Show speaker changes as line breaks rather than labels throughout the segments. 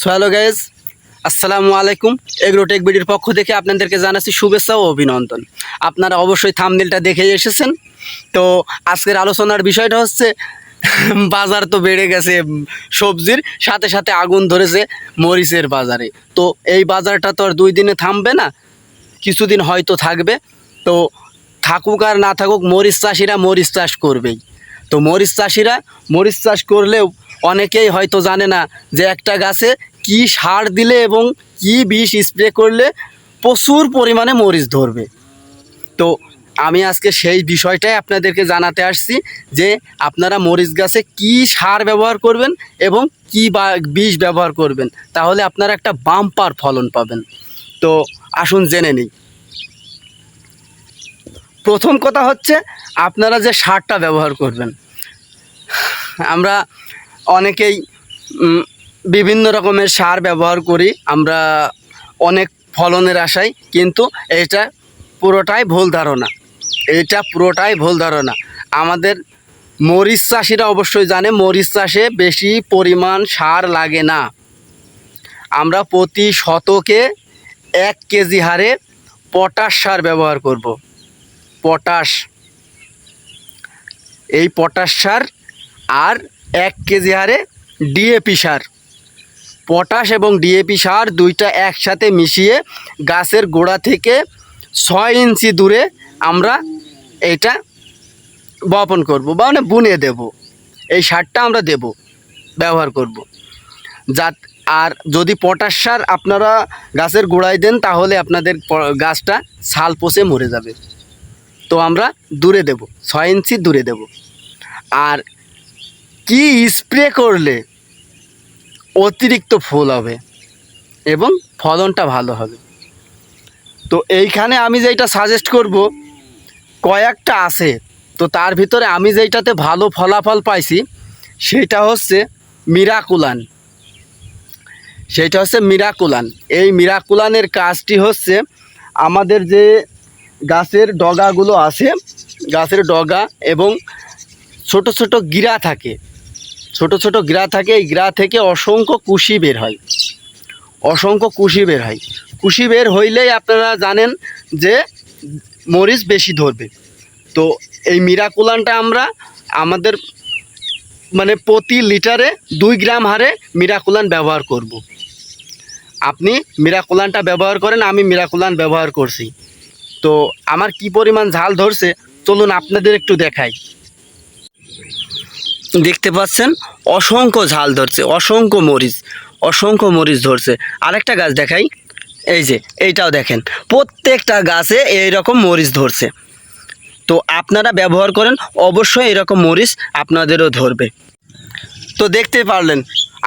So hello guys আসসালামু আলাইকুম Agrotech বিডির পক্ষ থেকে আপনাদেরকে জানাচ্ছি শুভেচ্ছা ও অভিনন্দন। আপনারা অবশ্যই থামনেলটা দেখে এসেছেন। তো, আজকের আলোচনার বিষয়টা হচ্ছে, বাজার তো বেড়ে গেছে সবজির, সাথে সাথে আগুন ধরেছে মরিচের বাজারে। তো, এই বাজারটা তো আর দুই দিনে থামবে না, কিছুদিন হয়তো থাকবে। তো, থাকুক আর না থাকুক, মরিচ চাষিরা মরিচ চাষ করবেই। তো, মরিচ চাষিরা মরিচ চাষ করলেও অনেকেই হয়তো জানে না যে একটা গাছে কি সার দিলে এবং কি বিষ স্প্রে করলে প্রচুর পরিমাণে মরিচ ধরবে। তো আমি আজকে সেই বিষয়টাই আপনাদেরকে জানাতে আসছি যে আপনারা মরিচ গাছে কি সার ব্যবহার করবেন এবং কি বা বিষ ব্যবহার করবেন। তাহলে আপনারা একটা বাম্পার ফলন পাবেন। তো আসুন জেনে নিই। প্রথম কথা হচ্ছে আপনারা যে সারটা ব্যবহার করবেন। আমরা অনেকেই বিভিন্ন রকমের সার ব্যবহার করি, আমরা অনেক ফলনের আশায়, কিন্তু এটা পুরোটাই ভুল ধারণা। এটা পুরোটাই ভুল ধারণা। আমাদের মরিচ চাষিরা অবশ্যই জানে, মরিচ চাষে বেশি পরিমাণ সার লাগে না। আমরা প্রতি শতকে এক কেজি হারে পটাশ সার ব্যবহার করব। পটাশ। এই পটাশ সার আর এক কেজি হারে ডিএপি সার। পটাশ এবং ডিএপি সার দুইটা একসাথে মিশিয়ে গাছের গোড়া থেকে ছয় ইঞ্চি দূরে আমরা এইটা বপন করব বা মানে বুনে দেব। এই সারটা আমরা দেব, ব্যবহার করব। যা আর যদি পটাশ সার আপনারা গাছের গোড়ায় দেন তাহলে আপনাদের গাছটা ছাল পচে মরে যাবে। তো আমরা দূরে দেব, ছয় ইঞ্চি দূরে দেব। আর কি স্প্রে করলে অতিরিক্ত ফুল হবে এবং ফলনটা ভালো হবে। তো এইখানে আমি যেটা সাজেস্ট করব, কয়েকটা আছে। তো তার ভিতরে আমি যেইটাতে ভালো ফলাফল পাইছি, সেটা হচ্ছে মিরাকুলান। সেইটা হচ্ছে মিরাকুলান। এই মিরাকুলানের কাজটি হচ্ছে আমাদের যে গাছের ডগাগুলো আছে, গাছের ডগা এবং ছোট ছোট গিরা থাকে ছোট ছোট গিরা থাকে, এই গিরা থেকে অসংখ্য কুশি বের হয়। অসংখ্য কুশি বের হয়। কুশি বের হইলেই আপনারা জানেন যে মরিচ বেশি ধরবে। তো এই মিরাকুলানটা আমরা আমাদের মানে প্রতি লিটারে দুই গ্রাম হারে মিরাকুলান ব্যবহার করব। আপনি মিরাকুলানটা ব্যবহার করেন, আমি মিরাকুলান ব্যবহার করছি। তো আমার কি পরিমাণ ঝাল ধরছে, চলুন আপনাদের একটু দেখাই। দেখতে পাচ্ছেন, অসংখ্য ঝাল ধরছে, অসংখ্য মরিচ অসংখ্য মরিচ ধরছে। আরেকটা গাছ দেখাই, এই যে, এইটাও দেখেন, প্রত্যেকটা গাছে এই রকম মরিচ ধরছে। তো আপনারা ব্যবহার করেন, অবশ্যই এরকম মরিচ আপনাদেরও ধরবে। তো দেখতে পারলেন,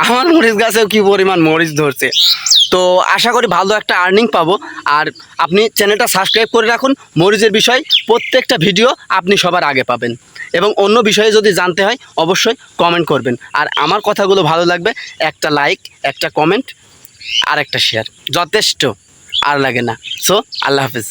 আমার মরিচ গাছেও কি পরিমাণ মরিচ ধরছে। তো আশা করি ভালো একটা আর্নিং পাবো। আর আপনি চ্যানেলটা সাবস্ক্রাইব করে রাখুন, মরিচের বিষয় প্রত্যেকটা ভিডিও আপনি সবার আগে পাবেন। এবং অন্য বিষয়ে যদি জানতে হয়, অবশ্যই কমেন্ট করবেন। আর আমার কথাগুলো ভালো লাগবে, একটা লাইক একটা কমেন্ট আর একটা শেয়ার যথেষ্ট, আর লাগে না। সো আল্লাহ হাফিজ।